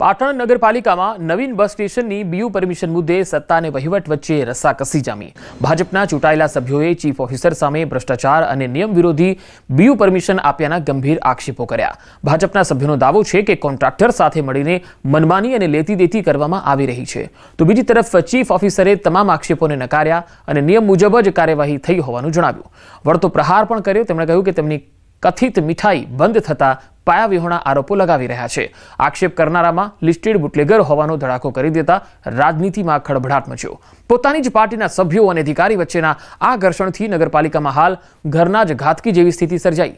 પાટણ નગરપાલિકામાં નવીન બસ સ્ટેશનની BU permission મુદ્દે સત્તા અને વહીવટ વચ્ચે રસ્સાકસી જામી. ભાજપના ચૂંટાયેલા સભ્યોએ ચીફ ઓફિસર સામે ભ્રષ્ટાચાર અને નિયમ વિરોધી બીયુ પરમિશન આપ્યાના ગંભીર આક્ષેપો કર્યા. ભાજપના સભ્યોનો દાવો છે કે કોન્ટ્રાક્ટર સાથે મળીને મનમાની અને લેતી દેતી કરવામાં આવી રહી છે. તો બીજી તરફ ચીફ ઓફિસરે તમામ આક્ષેપોને નકાર્યા અને નિયમ મુજબ જ કાર્યવાહી થઈ હોવાનું જણાવ્યું. વળતો પ્રહાર પણ કર્યો. તેમણે કહ્યું કે તેમની કથિત મીઠાઈ બંધ થતા પાયાવિહોણા આરોપો લગાવી રહ્યા છે. આક્ષેપ કરનારામાં લિસ્ટેડ બુટલેગર હોવાનો ધડાકો કરી દેતા રાજનીતિમાં ખળભળાટ મચ્યો. પોતાની જ પાર્ટીના સભ્યો અને અધિકારી વચ્ચેના આ ઘર્ષણથી નગરપાલિકામાં હાલ ઘરના જ ઘાતકી જેવી સ્થિતિ સર્જાઈ.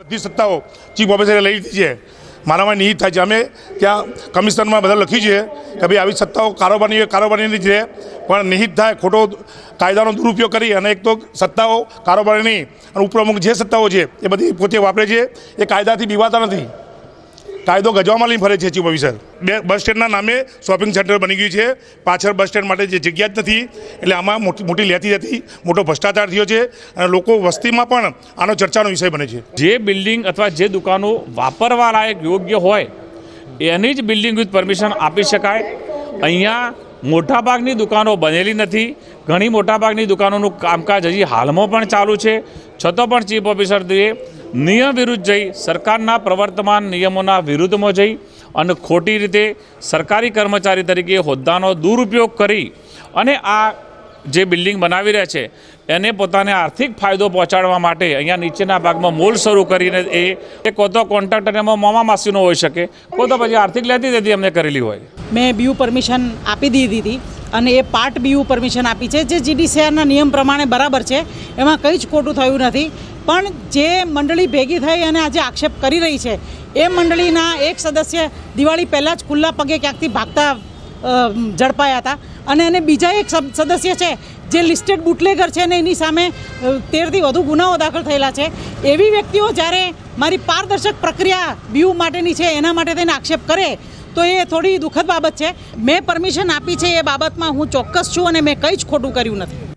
બધી સત્તાઓ ચીફ ઓફિસરે લઈ લીધી છે. મારામાં નિહિત થાય છે. અમે ત્યાં કમિશનમાં બધા લખ્યું છે કે ભાઈ આવી સત્તાઓ કારોબારની કારોબારીની રહે. પણ નિહિત થાય, ખોટો કાયદાનો દુરુપયોગ કરી અને એક તો સત્તાઓ કારોબારીની અને ઉપપ્રમુખ જે સત્તાઓ છે, એ બધી પોતે વાપરે છે. એ કાયદાથી બીવાતા નથી. કાયદો ગજવામાં લઈને ફરે છે ચીફ ઓફિસર. બે બસ સ્ટેન્ડના નામે શોપિંગ સેન્ટર બની ગયું છે. પાછળ બસ સ્ટેન્ડ માટે જે જગ્યા જ નથી, એટલે આમાં મોટી મોટી લેતી જતી, મોટો ભ્રષ્ટાચાર થયો છે અને લોકો વસ્તીમાં પણ આનો ચર્ચાનો વિષય બને છે. જે બિલ્ડિંગ અથવા જે દુકાનો વાપરવા લાયક યોગ્ય હોય, એની જ બિલ્ડિંગ વિથ પરમિશન આપી શકાય. અહીંયા મોટાભાગની દુકાનો બનેલી નથી. ઘણી મોટાભાગની દુકાનોનું કામકાજ હજી હાલમાં પણ ચાલુ છે. છતાં પણ ચીફ ઓફિસરએ નિયમ વિરુદ્ધ જઈ સરકારના પ્રવર્તમાન નિયમોના વિરુદ્ધમાં જઈ અને ખોટી રીતે સરકારી કર્મચારી તરીકે હોદ્દાનો દુરુપયોગ કરી અને આ જે બિલ્ડિંગ બનાવી રહ્યા છે, એને પોતાને આર્થિક ફાયદો પહોંચાડવા માટે અહીંયા નીચેના ભાગમાં મોલ શરૂ કરીને એ કોતો કોન્ટ્રાક્ટર એમાં મામા માસીનો હોઈ શકે. કો તો પછી આર્થિક લેતી દેતી અમને કરેલી હોય. મેં બીયુ પરમિશન આપી દીધી હતી અને એ પાર્ટ બીયુ પરમિશન આપી છે. જે જીડીસીઆરના નિયમ પ્રમાણે બરાબર છે. એમાં કંઈ જ ખોટું થયું નથી. પણ જે મંડળી ભેગી થઈ અને આજે આક્ષેપ કરી રહી છે, એ મંડળીના એક સદસ્ય દિવાળી પહેલાં જ ખુલ્લા પગે ક્યાંકથી ભાગતા ઝડપાયા હતા. અને એને બીજા એક સદસ્ય છે, જે લિસ્ટેડ બુટલેગર છે ને એની સામે તેરથી વધુ ગુનાઓ દાખલ થયેલા છે. એવી વ્યક્તિઓ જ્યારે મારી પારદર્શક પ્રક્રિયા બીયુ માટેની છે, એના માટે થઈને આક્ષેપ કરે તો એ થોડી દુઃખદ બાબત છે. મેં પરમિશન આપી છે એ બાબતમાં હું ચોક્કસ છું અને મેં કંઈ જ ખોટું કર્યું નથી.